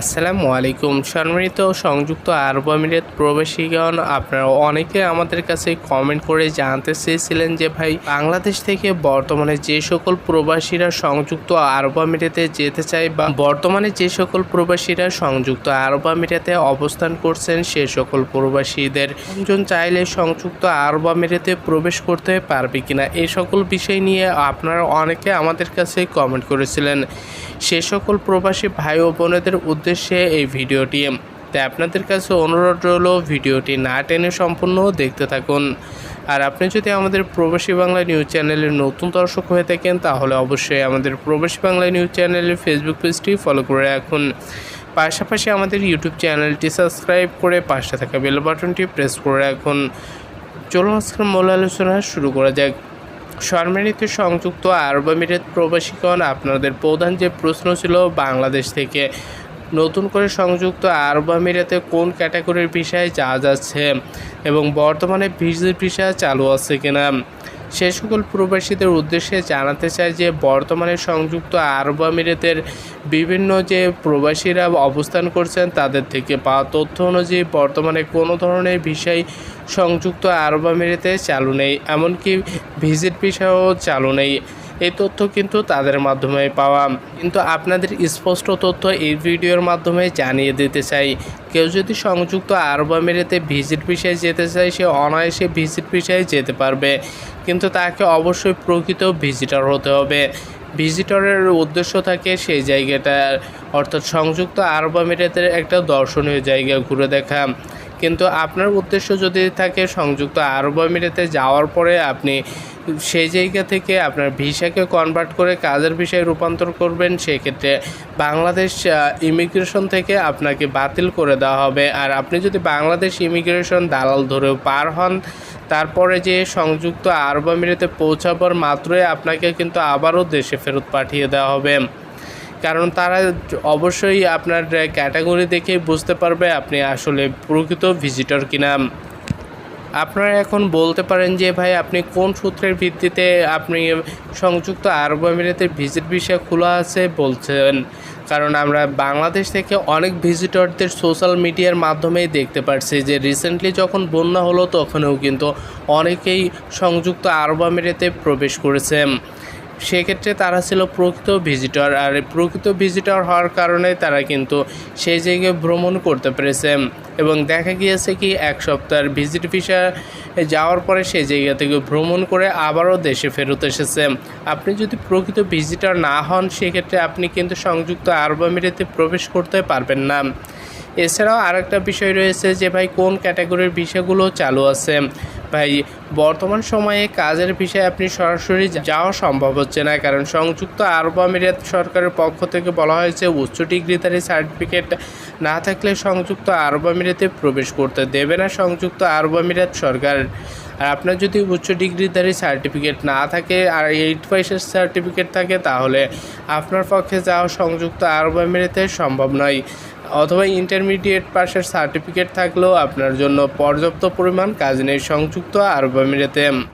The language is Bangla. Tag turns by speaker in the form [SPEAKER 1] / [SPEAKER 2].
[SPEAKER 1] আসসালামু আলাইকুম। সম্মানিত সংযুক্ত আরব আমিরাত প্রবাসীগণ, আপনারা অনেকে আমাদের কাছে কমেন্ট করে জানতে চেয়েছিলেন যে, ভাই, বাংলাদেশ থেকে বর্তমানে যে সকল প্রবাসীরা সংযুক্ত আরব আমিরাতে যেতে চায় বা বর্তমানে যে সকল প্রবাসীরা সংযুক্ত আরব আমিরাতে অবস্থান করছেন, সে সকল প্রবাসীদের একজন চাইলে সংযুক্ত আরব আমিরাতে প্রবেশ করতে পারবে কিনা? এই সকল বিষয় নিয়ে আপনারা অনেকে আমাদের কাছে কমেন্ট করেছিলেন। সে সকল প্রবাসী ভাই ও বোনেদের এই ভিডিওটি। তাই আপনাদের কাছে অনুরোধ রইল ভিডিওটি না টেনে সম্পূর্ণ দেখতে থাকুন। আর আপনি যদি আমাদের প্রবাসী বাংলা নিউজ চ্যানেলের নতুন দর্শক হয়ে থাকেন, তাহলে অবশ্যই আমাদের প্রবাসী বাংলা নিউজ চ্যানেলের ফেসবুক পেজটি ফলো করে রাখুন। পাশাপাশি আমাদের ইউটিউব চ্যানেলটি সাবস্ক্রাইব করে পাশে থাকা বেল বাটনটি প্রেস করে রাখুন। চলুন আজকের মূল আলোচনা শুরু করা যাক। সম্মানিত সংযুক্ত আরব আমিরাত প্রবাসীগণ, আপনাদের প্রধান যে প্রশ্ন ছিল বাংলাদেশ থেকে নতুন করে সংযুক্ত আরব আমিরাতে কোন ক্যাটাগরির ভিসায় যাওয়া যাচ্ছে এবং বর্তমানে ভিজিট ভিসা চালু আছে কিনা? সে সকল প্রবাসীদের উদ্দেশ্যে জানাতে চাই যে বর্তমানে সংযুক্ত আরব আমিরাতের বিভিন্ন যে প্রবাসীরা অবস্থান করছেন তাদের থেকে পাওয়া তথ্য অনুযায়ী বর্তমানে কোনো ধরনের ভিসাই সংযুক্ত আরব আমিরাতে চালু নেই, এমনকি ভিজিট ভিসাও চালু নেই। এই তথ্য কিন্তু তাদের মাধ্যমে পাওয়া। কিন্তু আপনাদের স্পষ্ট তথ্য এই ভিডিওর মাধ্যমে জানিয়ে দিতে চাই। কেউ যদি সংযুক্ত আরব আমিরাতে ভিজিট ভিসায় যেতে চায়, সে অনায়াসে ভিজিট ভিসায় যেতে পারবে। কিন্তু তাকে অবশ্যই প্রকৃত ভিজিটর হতে হবে। ভিজিটরের উদ্দেশ্য থাকে সেই জায়গাটা অর্থাৎ সংযুক্ত আরব আমিরাতের একটা দর্শনীয় জায়গা ঘুরে দেখা। কিন্তু আপনার উদ্দেশ্য যদি থাকে সংযুক্ত আরব আমিরাতে যাওয়ার পরে আপনি সেই জায়গা থেকে আপনার ভিসাকে কনভার্ট করে কাজের ভিসায় রূপান্তর করবেন, সেক্ষেত্রে বাংলাদেশ ইমিগ্রেশন থেকে আপনাকে বাতিল করে দেওয়া হবে। আর আপনি যদি বাংলাদেশ ইমিগ্রেশন দালাল ধরেও পার হন, তারপরে যে সংযুক্ত আরব আমিরাতে পৌঁছাবার মাত্রই আপনাকে কিন্তু আবারও দেশে ফেরত পাঠিয়ে দেওয়া হবে। কারণ তারা অবশ্যই আপনার ক্যাটাগরি দেখে বুঝতে পারবে আপনি আসলে প্রকৃত ভিজিটর কিনা। আপনারা এখন বলতে পারেন যে, ভাই, আপনি কোন সূত্রের ভিত্তিতে আপনি সংযুক্ত আরব আমিরাতের ভিজিট ভিসা খোলা আছে? বলছেন। কারণ আমরা বাংলাদেশ থেকে অনেক ভিজিটরদের সোশ্যাল মিডিয়ার মাধ্যমেই দেখতে পারছি যে রিসেন্টলি যখন বন্যা হলো তখনও কিন্তু অনেকেই সংযুক্ত আরব আমিরাতে প্রবেশ করেছে। সেক্ষেত্রে তারা ছিল প্রকৃত ভিজিটর আর প্রকৃত ভিজিটর হওয়ার কারণে তারা কিন্তু সেই জায়গায় ভ্রমণ করতে পেরেছে। এবং দেখা গিয়েছে কি, এক সপ্তাহের ভিজিট ভিসা যাওয়ার পরে সেই জায়গা থেকে ভ্রমণ করে আবারও দেশে ফেরত এসেছে। আপনি যদি প্রকৃত ভিজিটর না হন, সেক্ষেত্রে আপনি কিন্তু সংযুক্ত আরব আমিরাতে প্রবেশ করতে পারবেন না। এছাড়াও আরেকটা বিষয় রয়েছে যে, ভাই, কোন ক্যাটাগরির ভিসাগুলো চালু আছে? ভাই, বর্তমান সময়ে কাজের বিষয়ে আপনি সরাসরি যাওয়া সম্ভব হচ্ছে না, কারণ সংযুক্ত আরব আমিরাত সরকারের পক্ষ থেকে বলা হয়েছে, উচ্চ ডিগ্রিধারী সার্টিফিকেট না থাকলে সংযুক্ত আরব আমিরাতে প্রবেশ করতে দেবে না সংযুক্ত আরব আমিরাত সরকার। আর আপনার যদি উচ্চ ডিগ্রিধারী সার্টিফিকেট না থাকে আর এইট পাইসের সার্টিফিকেট থাকে, তাহলে আপনার পক্ষে যাওয়া সংযুক্ত আরব আমিরাতে সম্ভব নয়। অথবা ইন্টারমিডিয়েট পাশের সার্টিফিকেট থাকলেও আপনার জন্য পর্যাপ্ত পরিমাণ কাজ নেই সংযুক্ত আরব আমিরাতে।